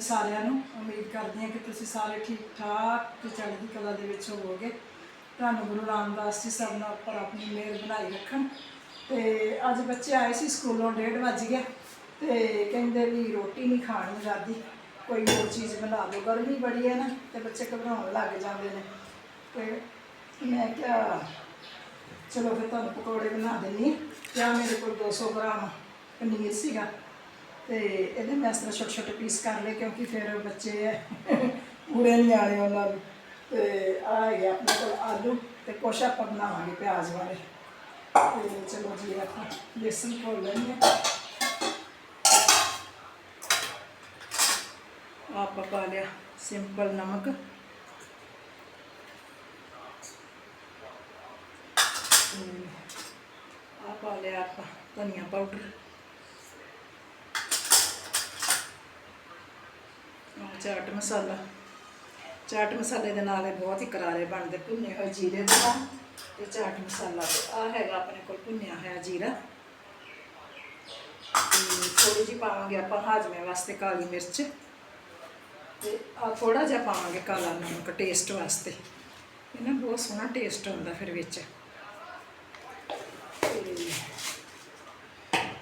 ਜੀ ਸਾਰਿਆਂ ਨੂੰ ਉਮੀਦ ਕਰਦੀ ਹਾਂ ਕਿ ਤੁਸੀਂ ਸਾਰੇ ਠੀਕ ਠਾਕ ਤੇ ਚੜ੍ਹਦੀ ਕਲਾ ਦੇ ਵਿੱਚ ਹੋਵੋਗੇ। ਤੁਹਾਨੂੰ ਗੁਰੂ ਰਾਮਦਾਸ ਜੀ ਸਭ ਨਾਲ ਉੱਪਰ ਆਪਣੀ ਮਿਹਰ ਬਣਾਈ ਰੱਖਣ। ਤੇ ਅੱਜ ਬੱਚੇ ਆਏ ਸੀ ਸਕੂਲੋਂ 1:30 ਵੱਜ ਗਿਆ ਤੇ ਕਹਿੰਦੇ ਵੀ ਰੋਟੀ ਨਹੀਂ ਖਾਣੀ ਨੂੰ ਦਾਦੀ ਕੋਈ ਹੋਰ ਚੀਜ਼ ਬਣਾ ਲਓ। ਗਰਮੀ ਬੜੀ ਹੈ ਨਾ, ਤੇ ਬੱਚੇ ਘਬਰਾਉਣ ਲੱਗ ਜਾਂਦੇ ਨੇ। ਤੇ ਮੈਂ ਕਿਹਾ, ਚਲੋ ਫਿਰ ਤੁਹਾਨੂੰ ਪਕੌੜੇ ਬਣਾ ਦਿੰਨੀ ਹਾਂ। ਤੇ ਮੇਰੇ ਕੋਲ 200 ਗ੍ਰਾਮ ਪਨੀਰ ਸੀਗਾ। ਤੇ ਇਹਦੇ ਮੈਂ ਇਸ ਤਰ੍ਹਾਂ ਛੋਟੇ ਛੋਟੇ ਪੀਸ ਕਰ ਲਏ ਕਿਉਂਕਿ ਫਿਰ ਬੱਚੇ ਹੈ ਨਹੀਂ ਆਣੇ ਉਹਨਾਂ ਨੂੰ। ਤੇ ਆ ਹੈਗੇ ਆਪਣੇ ਕੋਲ ਆਲੂ ਤੇ ਕੁਛ ਆਪਾਂ ਬਣਾਵਾਂਗੇ ਪਿਆਜ਼ ਵਾਲੇ ਤੇ ਚਲੋ ਜੀ, ਆਪਾਂ ਬੇਸਨ ਘੋਲ ਲੈਂਦੇ ਆਪਾਂ ਪਾ ਲਿਆ ਸਿੰਪਲ ਨਮਕ। ਆ ਲਿਆ ਆਪਾਂ ਧਨੀਆ ਪਾਊਡਰ ਚਾਟ ਮਸਾਲਾ। ਚਾਟ ਮਸਾਲੇ ਦੇ ਨਾਲ ਇਹ ਬਹੁਤ ਹੀ ਕਰਾਰੇ ਬਣਦੇ ਭੁੰਨੇ ਹੋਏ ਜੀਰੇ ਦੇ ਨਾਲ ਤੇ ਚਾਟ ਮਸਾਲਾ ਆ ਹੈਗਾ ਆਪਣੇ ਕੋਲ ਭੁੰਨਿਆ ਹੋਇਆ ਜੀਰਾ। ਤੇ ਥੋੜੀ ਜਿਹੀ ਪਾਵਾਂਗੇ ਆਪਾਂ ਹਾਜਮੇ ਵਾਸਤੇ ਕਾਲੀ ਮਿਰਚ। ਤੇ ਆ ਥੋੜਾ ਜਿਹਾ ਪਾਵਾਂਗੇ ਕਾਲਾ ਨਮਕ ਟੇਸਟ ਵਾਸਤੇ। ਇਹ ਬਹੁਤ ਸੋਹਣਾ ਟੇਸਟ ਆਉਂਦਾ ਫਿਰ ਵਿੱਚ।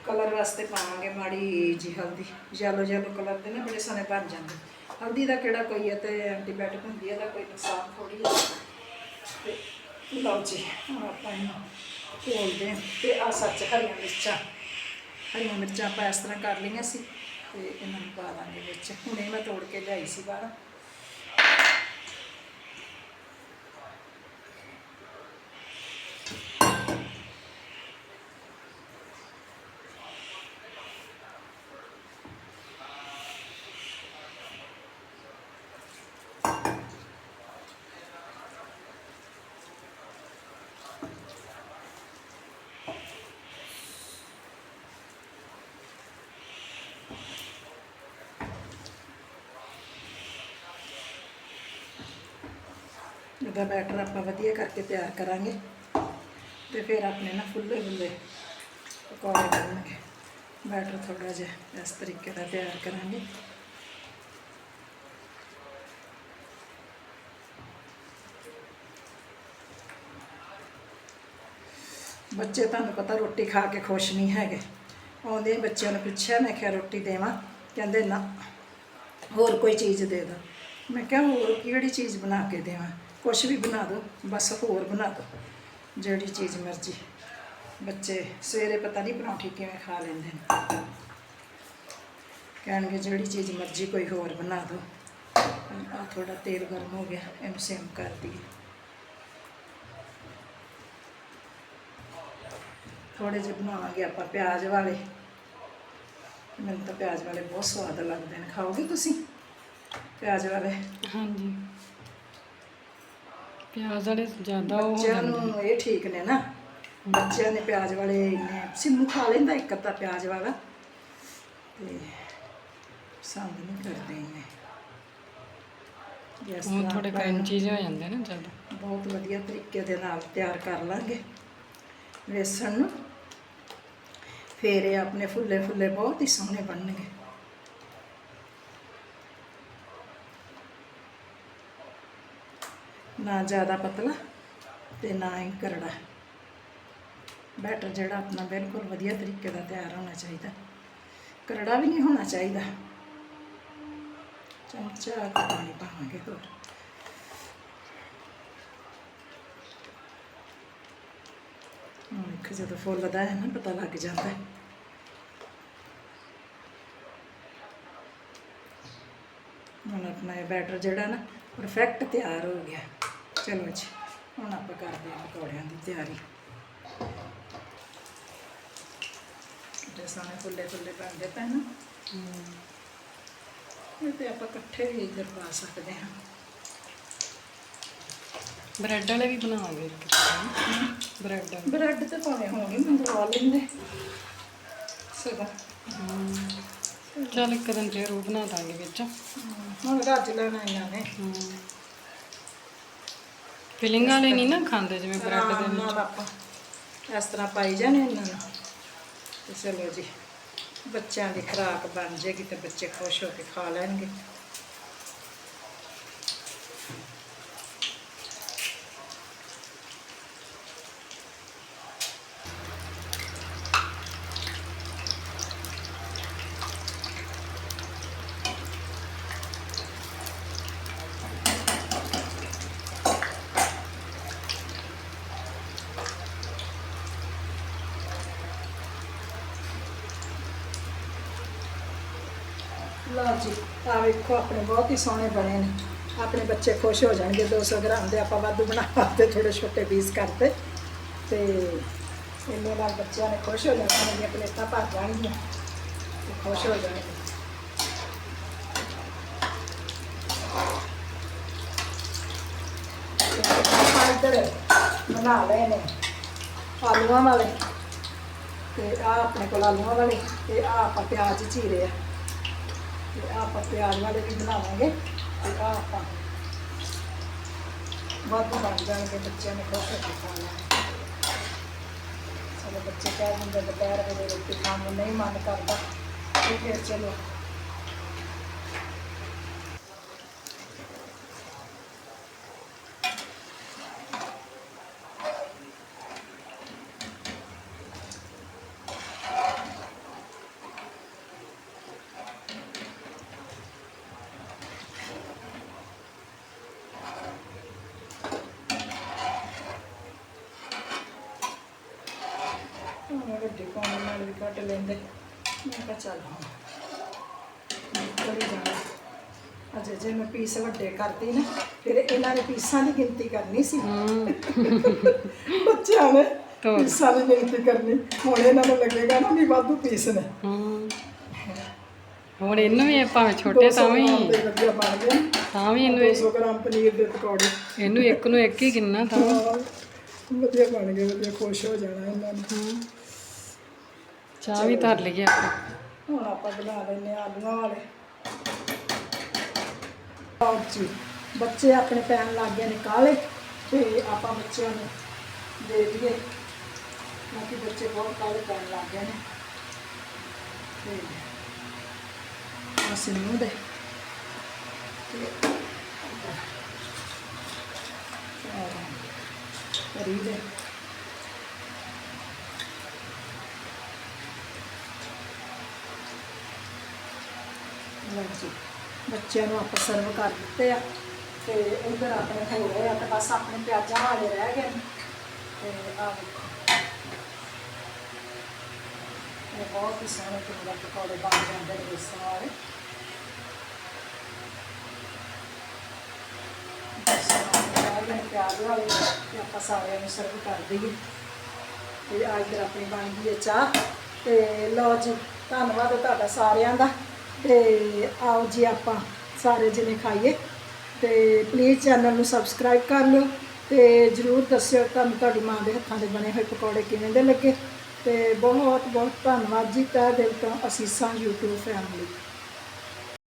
ਕਲਰ ਵਾਸਤੇ ਪਾਵਾਂਗੇ ਮਾੜੀ ਜੀ ਹਲਦੀ। ਯੈਲੋ ਯੈਲੋ ਕਲਰ ਦੇ ਨਾ ਬੜੇ ਸੋਹਣੇ ਬਣ ਜਾਂਦੇ। ਹਲਦੀ ਦਾ ਕਿਹੜਾ ਕੋਈ ਹੈ ਤੇ ਐਂਟੀਬਾਇਓਟਿਕ ਹੁੰਦੀ ਹੈ ਦਾ ਕੋਈ ਨੁਕਸਾਨ ਥੋੜੀ ਹੈ। ਤੇ ਲਓ ਜੀ ਆਪਾਂ ਇਹਨੂੰ ਘੋਲਦੇ ਹਾਂ ਤੇ ਆ ਸੱਚ ਹਰੀਆਂ ਮਿਰਚਾਂ ਹਰੀਆਂ ਮਿਰਚਾਂ ਆਪਾਂ ਇਸ ਤਰ੍ਹਾਂ ਕਰ ਲਈਆਂ ਸੀ ਤੇ ਇਹਨਾਂ ਨੂੰ ਪਾ ਦਾਂਗੇ ਵਿੱਚ। ਹੁਣੇ ਮੈਂ ਤੋੜ ਕੇ ਲਿਆਈ ਸੀ ਬਾਹਰ। ਇਹਦਾ ਬੈਟਰ ਆਪਾਂ ਵਧੀਆ ਕਰਕੇ ਤਿਆਰ ਕਰਾਂਗੇ ਤੇ ਫਿਰ ਆਪਣੇ ਨਾ ਫੁੱਲੇ ਫੁੱਲੇ ਪਕੌੜੇ ਬਣਨਗੇ। ਬੈਟਰ ਥੋੜਾ ਜਿਹਾ ਇਸ ਤਰੀਕੇ ਦਾ ਤਿਆਰ ਕਰਾਂਗੇ। ਬੱਚੇ ਤੁਹਾਨੂੰ ਪਤਾ ਰੋਟੀ ਖਾ ਕੇ ਖੁਸ਼ ਨਹੀਂ ਹੈਗੇ। ਆਉਂਦੇ ਬੱਚਿਆਂ ਨੂੰ ਪੁੱਛਿਆ, ਮੈਂ ਕਿਹਾ ਰੋਟੀ ਦੇਵਾਂ? ਕਹਿੰਦੇ ਨਾ, ਹੋਰ ਕੋਈ ਚੀਜ਼ ਦੇ ਦਿਓ ਮੈਂ ਕਿਹਾ ਹੋਰ ਕਿਹੜੀ ਚੀਜ਼ ਬਣਾ ਕੇ ਦੇਵਾਂ? ਕੁਛ ਵੀ ਬਣਾ ਦਿਓ ਬਸ ਹੋਰ ਬਣਾ ਦਿਓ ਜਿਹੜੀ ਚੀਜ਼ ਮਰਜ਼ੀ। ਬੱਚੇ ਸਵੇਰੇ ਪਤਾ ਨਹੀਂ ਪਰੌਂਠੀ ਕਿਵੇਂ ਖਾ ਲੈਂਦੇ ਨੇ। ਕਹਿਣਗੇ ਜਿਹੜੀ ਚੀਜ਼ ਮਰਜ਼ੀ ਕੋਈ ਹੋਰ ਬਣਾ ਦਿਓ ਆ ਥੋੜਾ ਤੇਲ ਗਰਮ ਹੋ ਗਿਆ, ਇਹਨੂੰ ਸਿਮ ਕਰ ਦਈਏ। ਥੋੜੇ ਜਿਹੇ ਬਣਾਵਾਂਗੇ ਆਪਾਂ ਪਿਆਜ਼ ਵਾਲੇ। ਮੈਨੂੰ ਤਾਂ ਪਿਆਜ਼ ਵਾਲੇ ਬਹੁਤ ਸਵਾਦ ਲੱਗਦੇ ਨੇ। ਖਾਓਗੇ ਤੁਸੀਂ ਪਿਆਜ਼ ਵਾਲੇ? ਹਾਂਜੀ। ਪਿਆਜ਼ ਵਾਲੇ ਜ਼ਿਆਦਾ ਉਹ ਬੱਚਿਆਂ ਨੂੰ ਇਹ ਠੀਕ ਨੇ ਨਾ। ਬੱਚਿਆਂ ਨੇ ਪਿਆਜ਼ ਵਾਲੇ ਇੰਨੇ ਸਿੰਮੂ ਖਾ ਲੈਂਦਾ ਇੱਕ ਅੱਧਾ ਪਿਆਜ਼ ਵਾਲਾ। ਤੇ ਪਸੰਦ ਨਹੀਂ ਕਰਦੇ ਇੰਨੇ ਉਹ ਥੋੜੇ ਕਰੰਚੀ ਜਿਹੇ ਹੋ ਜਾਂਦੇ ਨੇ ਜ਼ਿਆਦਾ। ਬਹੁਤ ਵਧੀਆ ਤਰੀਕੇ ਦੇ ਨਾਲ ਤਿਆਰ ਕਰ ਲਾਂਗੇ। ਵੇਸਣ ਨੂੰ। ਫਿਰ ਇਹ ਆਪਣੇ ਫੁੱਲੇ ਫੁੱਲੇ ਬਹੁਤ ਹੀ ਸੋਹਣੇ ਬਣਨਗੇ। ਨਾ ਜ਼ਿਆਦਾ ਪਤਲਾ ਤੇ ਨਾ ਹੀ ਕਰੜਾ। ਬੈਟਰ ਜਿਹੜਾ ਆਪਣਾ ਬਿਲਕੁਲ ਵਧੀਆ ਤਰੀਕੇ ਦਾ ਤਿਆਰ ਹੋਣਾ ਚਾਹੀਦਾ। ਕਰੜਾ ਵੀ ਨਹੀਂ ਹੋਣਾ ਚਾਹੀਦਾ। ਚਮਚਾ ਕੁ ਪਾਣੀ ਪਾਵਾਂਗੇ ਹੋਰ। ਹੁਣ ਇੱਕ ਜਦੋਂ ਫੁੱਲਦਾ ਹੈ ਨਾ, ਪਤਾ ਲੱਗ ਜਾਂਦਾ। ਹੈ ਹੁਣ ਆਪਣਾ ਇਹ ਬੈਟਰ ਜਿਹੜਾ ਨਾ ਪਰਫੈਕਟ ਤਿਆਰ ਹੋ ਗਿਆ। ਚਲੋ ਜੀ। ਹੁਣ ਆਪਾਂ ਕਰਦੇ ਹਾਂ ਪਕੌੜਿਆਂ ਦੀ ਤਿਆਰੀ। ਤੇ ਸਾਨੇ ਫੁੱਲੇ ਫੁੱਲੇ ਬਣਦੇ ਪਏ ਨਾ। ਇਹ ਤੇ ਆਪਾਂ ਇਕੱਠੇ ਵੀ ਇੱਧਰ ਪਾ ਸਕਦੇ ਹਾਂ। ਬ੍ਰੈਡ ਵਾਲੇ ਵੀ ਬਣਾਵਾਂਗੇ ਇੱਕ ਬ੍ਰੈਡ ਬ੍ਰੈਡ ਤੇ ਭਾਵੇਂ ਹੋਣਗੇ ਮੰਗਵਾ ਲੈਂਦੇ। ਸਦਾ ਚੱਲ ਇੱਕ ਦਿਨ ਉਹ ਬਣਾ ਦਾਂਗੇ ਵਿੱਚ। ਹੁਣ ਰੱਜ ਲੈਣਾ ਇਹਨਾਂ ਨੇ। ਫਿਲਿੰਗ ਵਾਲੇ ਨਹੀਂ ਨਾ ਖਾਂਦੇ ਜਿਵੇਂ ਬ੍ਰੈਡ ਦੇ ਨਾਲ ਆਪਾਂ ਇਸ ਤਰ੍ਹਾਂ ਪਾਈ ਜਾਣੇ ਇਹਨਾਂ ਨੂੰ। ਤੇ ਚਲੋ ਜੀ ਬੱਚਿਆਂ ਦੀ ਖੁਰਾਕ ਬਣ ਜੇਗੀ ਤੇ ਬੱਚੇ ਖੁਸ਼ ਹੋ ਕੇ ਖਾ ਲੈਣਗੇ। ਲਓ ਜੀ ਆ ਵੇਖੋ, ਆਪਣੇ ਬਹੁਤ ਹੀ ਸੋਹਣੇ ਬਣੇ ਨੇ। ਆਪਣੇ ਬੱਚੇ ਖੁਸ਼ ਹੋ ਜਾਣਗੇ 200 ਗ੍ਰਾਮ ਦੇ ਆਪਾਂ ਵਾਧੂ ਬਣਾ ਕੇ ਥੋੜੇ ਛੋਟੇ ਪੀਸ ਕਰਤੇ। ਤੇ ਇਹਨਾਂ ਨਾਲ ਬੱਚਿਆਂ ਨੇ ਖੁਸ਼ ਹੋ ਜਾਣਾ ਮੇਰੀਆਂ ਪਲੇਟਾਂ ਭਰ ਜਾਣਗੀਆਂ। ਤੇ ਖੁਸ਼ ਹੋ ਜਾਣਗੇ। ਇੱਧਰ ਬਣਾ ਲਏ ਨੇ ਆਲੂਆਂ ਵਾਲੇ। ਤੇ ਆ ਆਪਣੇ ਕੋਲ ਆਲੂਆਂ ਵਾਲੇ, ਤੇ ਆ ਆਪਾਂ ਪਿਆਜ਼, ਚੀਰੇ ਆ। ਤੇ ਆਹ ਆਪਾਂ ਪਿਆਜ਼ ਵਾਲੇ ਵੀ ਬਣਾਵਾਂਗੇ ਤੇ ਆ ਆਪਾਂ ਵੱਧ ਬਣ ਜਾਣਗੇ, ਬੱਚਿਆਂ ਨੇ ਖੁਸ਼ ਹੋ ਕੇ ਖਾਣਾ ਸਾਡੇ ਬੱਚੇ ਕਹਿ ਦਿੰਦੇ, ਦੁਪਹਿਰ ਵੇਲੇ ਰੋਟੀ ਖਾਣ ਨੂੰ ਨਹੀਂ ਮਨ ਕਰਦਾ। ਤੇ ਫਿਰ ਚਲੋ ਹੁਣ ਵੱਡੇ ਕੋਣ ਨਾਲ ਵੀ ਕੱਟ ਲੈਂਦੇ। ਮੈਂ ਕਿਹਾ ਚੱਲ ਹੁਣ ਕਰੀ ਜਾਣਾ। ਅਜੇ ਜੇ ਮੈਂ ਪੀਸ ਵੱਡੇ ਕਰਦੀ ਨਾ ਫਿਰ ਇਹਨਾਂ ਨੇ ਪੀਸਾਂ ਦੀ ਗਿਣਤੀ ਕਰਨੀ ਸੀ। ਬੱਚਿਆਂ ਨੇ ਪੀਸਾਂ ਦੀ ਗਿਣਤੀ ਕਰਨੀ। ਹੁਣ ਇਹਨਾਂ ਨੂੰ ਲੱਗੇਗਾ ਨਾ ਵੀ ਵਾਧੂ ਪੀਸ ਨੇ। ਹੁਣ ਇਹਨੂੰ ਵੀ ਭਾਵੇਂ ਛੋਟੇ ਤਾਂ 200 ਵੀ ਤਾਂ ਵੀ ਇਹਨੂੰ 200 ਗ੍ਰਾਮ ਪਨੀਰ ਦੇ ਪਕੌੜੇ। ਇਹਨੂੰ ਇੱਕ ਨੂੰ ਇੱਕ ਹੀ ਕਿੰਨਾ ਤਾਂ। ਵਧੀਆ ਬਣ ਗਏ ਵਧੀਆ ਖੁਸ਼ ਹੋ ਜਾਣਾ ਇਹਨਾਂ ਨੇ। ਚਾਹ ਵੀ ਧਰ ਲਈਏ ਆਪਾਂ ਹੁਣ ਆਪਾਂ ਬਣਾ ਲੈਨੇ ਆਂ ਆਲੂਆਂ ਵਾਲੇ ਆਓ ਜੀ ਬੱਚੇ ਆਪਣੇ ਪੈਣ ਲੱਗ ਗਏ ਨੇ ਕਾਲੇ ਤੇ ਆਪਾਂ ਬੱਚਿਆਂ ਨੂੰ ਦੇ ਦਈਏ ਕਿਉਂਕਿ ਬੱਚੇ ਬਹੁਤ ਕਾਲੇ ਪੈਣ ਲੱਗ ਗਏ ਨੇ ਤੇ ਅਸੀਂ ਨੂੰ ਦੇ ਤੇ ਕਰੀ ਦੇ ਲਓ ਜੀ ਬੱਚਿਆਂ ਨੂੰ ਆਪਾਂ ਸਰਵ ਕਰ ਦਿੱਤੇ ਆ ਤੇ ਉਧਰ ਆਪਣੇ ਹੋ ਗਏ ਆ ਤੇ ਬਸ ਆਪਣੇ ਪਿਆਜ਼ਾਂ ਵਾਲੇ ਰਹਿ ਗਏ ਨੇ। ਤੇ ਆ ਵੇਖੋ ਇਹ ਬਹੁਤ ਹੀ ਸੋਹਣੇ ਕਿੰਨੇ ਪਕੌੜੇ ਬਣ ਜਾਂਦੇ ਨੇ ਬੇਸਣ ਵਾਲੇ। ਪਿਆਜ਼ ਵਾਲੇ ਤੇ ਆਪਾਂ ਸਾਰਿਆਂ ਨੂੰ ਸਰਵ ਕਰ ਦਈਏ। ਤੇ ਆ ਇੱਧਰ ਆਪਣੀ ਬਣ ਗਈ ਹੈ ਚਾਹ। ਤੇ ਲਓ ਜੀ, ਧੰਨਵਾਦ ਤੁਹਾਡਾ ਸਾਰਿਆਂ ਦਾ। ਤੇ ਆਓ ਜੀ ਆਪਾਂ ਸਾਰੇ ਜਣੇ ਖਾਈਏ ਤੇ ਪਲੀਜ਼ ਚੈਨਲ ਨੂੰ ਸਬਸਕ੍ਰਾਈਬ ਕਰ ਲਿਓ ਤੇ ਜਰੂਰ ਦੱਸਿਓ ਤੁਹਾਨੂੰ ਤੁਹਾਡੀ ਮਾਂ ਦੇ ਹੱਥਾਂ ਦੇ ਬਣੇ ਹੋਏ ਪਕੌੜੇ ਕਿਵੇਂ ਦੇ ਲੱਗੇ ਤੇ ਬਹੁਤ ਬਹੁਤ ਧੰਨਵਾਦ ਜੀ ਤਹਿ ਦਿਲ ਤੋਂ ਅਸੀਸਾਂ YouTube ਫੈਮਿਲੀ